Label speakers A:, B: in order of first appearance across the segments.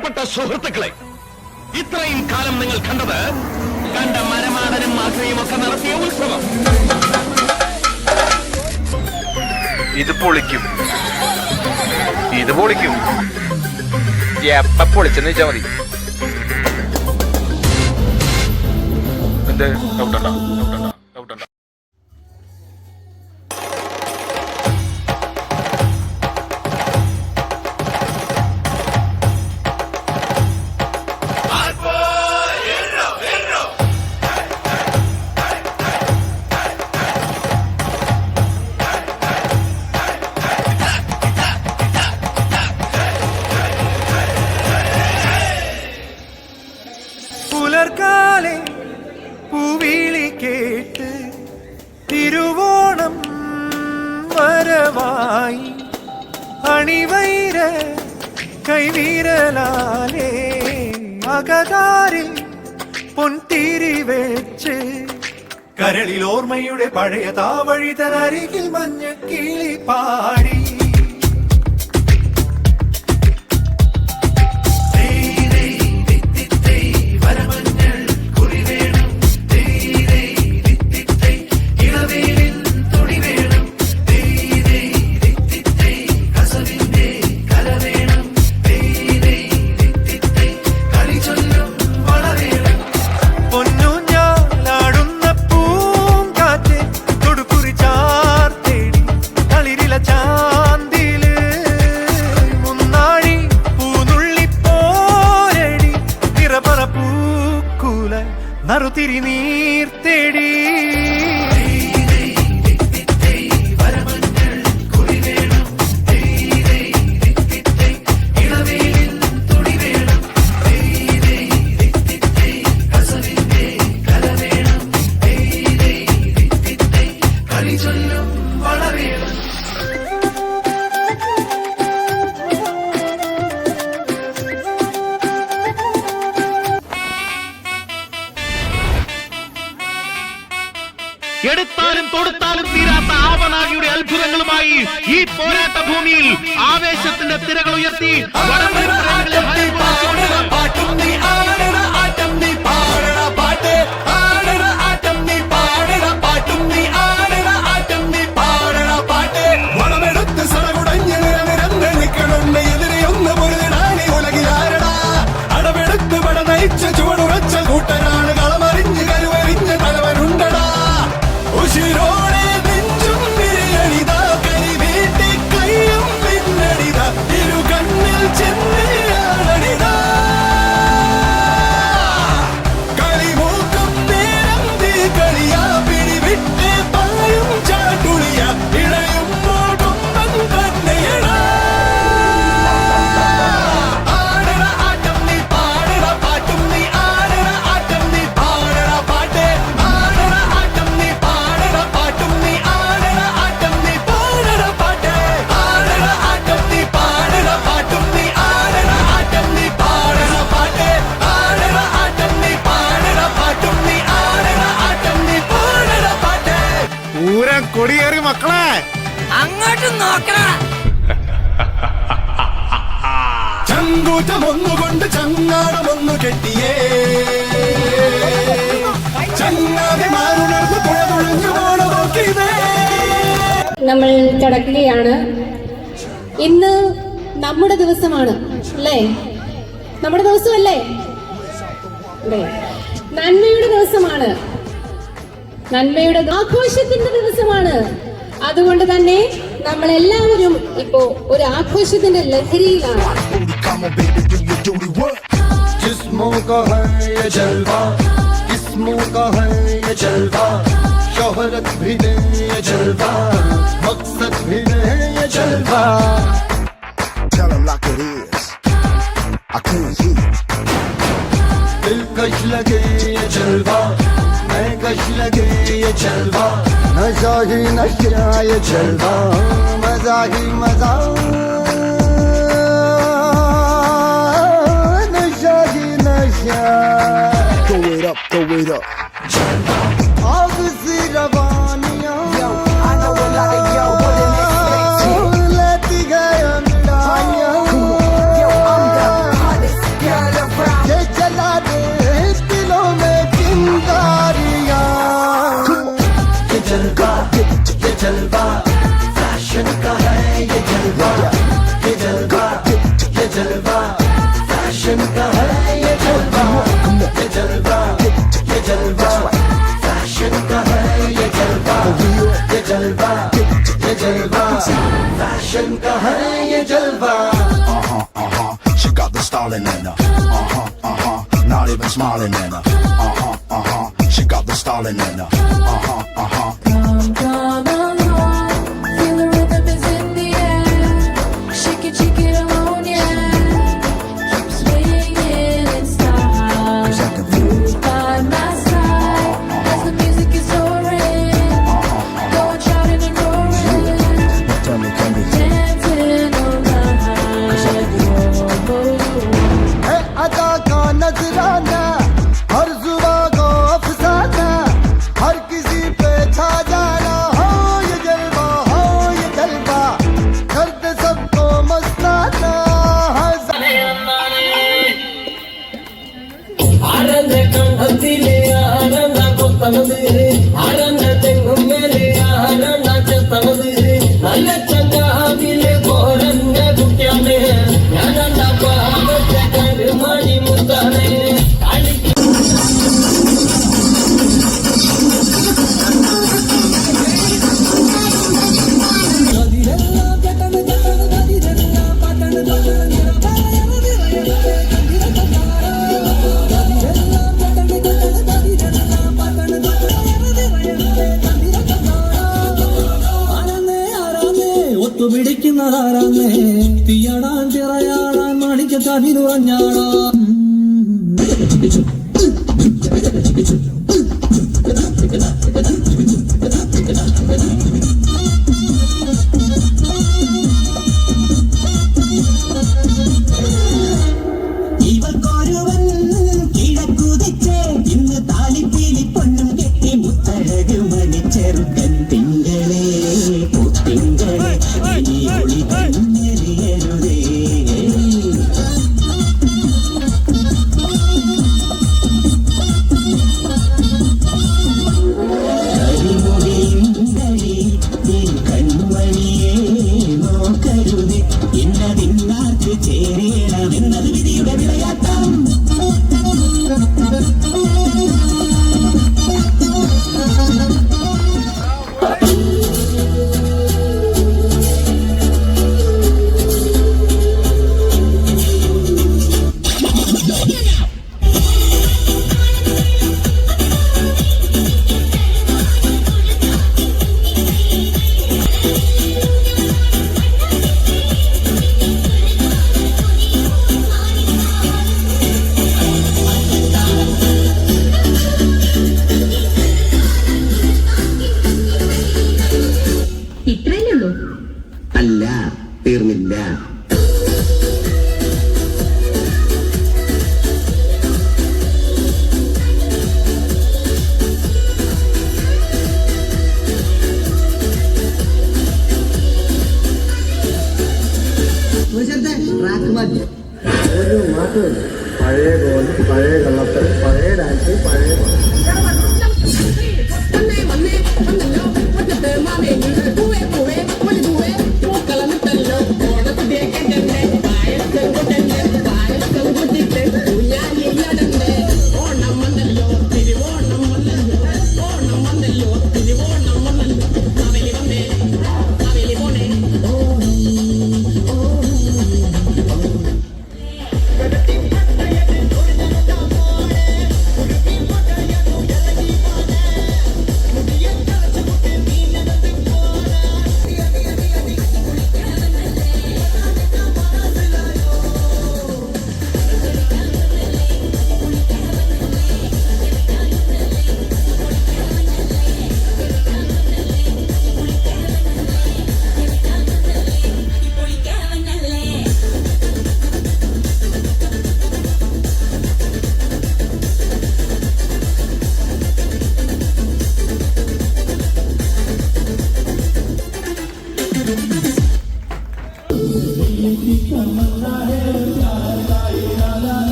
A: പ്രിയപ്പെട്ട സുഹൃത്തുക്കളെ ഇത്രയും കാലം നിങ്ങൾ കണ്ടത് കണ്ട മരമാടനും മാധവിയും ഒക്കെ നടത്തിയ ഉത്സവം.
B: ഇത് പൊളിക്കും. ഇത് പൊളിക്കും. എപ്പ പൊളിച്ചെന്ന് വെച്ചാ മതി. എന്തേ? ഡൗട്ടണ്ട
C: വെച്ച് കരളിൽ ഓർമ്മയുടെ പഴയ താവഴി തനരികിൽ മഞ്ഞ കിളി പാടി നറുതിരി നീർ
A: എടുത്താലും ഈ പോരാട്ട ഭൂമിയിൽ ആവേശത്തിന്റെ തിരകൾ ഉയർത്തി
D: കൊടിയേറി മക്കളെ.
E: അങ്ങോട്ട് നോക്കണ
C: ചങ്കൂറ്റം ചങ്ങാടമൊന്നു കെട്ടിയേ. ചങ്ങാതിമാരുണർന്ന് പുഴ തുഴഞ്ഞു പോണ നോക്കിയതേ.
F: നമ്മൾ കടക്കുകയാണ്. ഇന്ന് നമ്മുടെ ദിവസമാണ് അല്ലേ? നമ്മുടെ ദിവസമല്ലേ? അല്ലേ നന്മയുടെ ദിവസമാണ്. നന്മയുടെ ആഘോഷത്തിന്റെ ദിവസമാണ് അതുകൊണ്ട് തന്നെ നമ്മൾ എല്ലാവരും ഇപ്പോ ഒരു ആഘോഷത്തിന്റെ ലഹരിയിലാണ്
G: जिस्मों का है ये जलवा किस्मों का है ये जलवा शोहरत भी नहीं ये जलवा मकसद भी नहीं ये जलवा Tell them like it is. I can't hear. ये जलवा नशा ही नशा ये जलवा मजा ही मजा नशा ही नशा Throw it up, throw it up. जलवा ये जलवा फ़ैशन का है ये जलवा
H: uh-huh, uh-huh. She got the styling in her. Uh-huh, uh-huh. Not even smiling in her. Uh-huh, uh-huh. She got the styling in her. Uh-huh,
I: തീയാടാൻ ചിറയാടാൻ Manikkathan ഇരുവഞ്ഞാടാ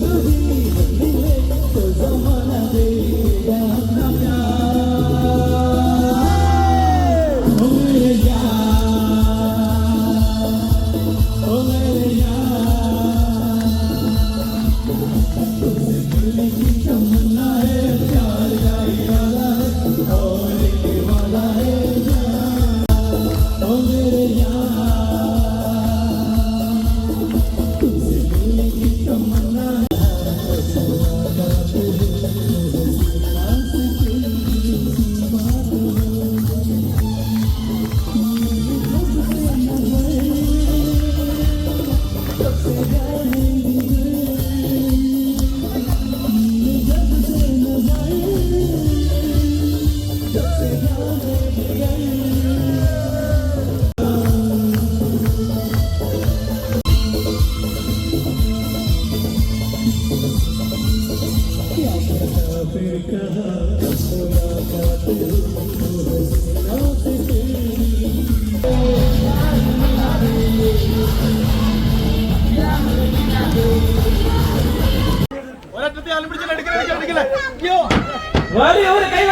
I: mm फिर कहा मुलाकात मुलाकात
F: ഒരറ്റത്തെ ആലും
I: പിടിച്ചില്ല എടുക്കല എടുക്കല അയ്യോ. ഒരു
C: കൈ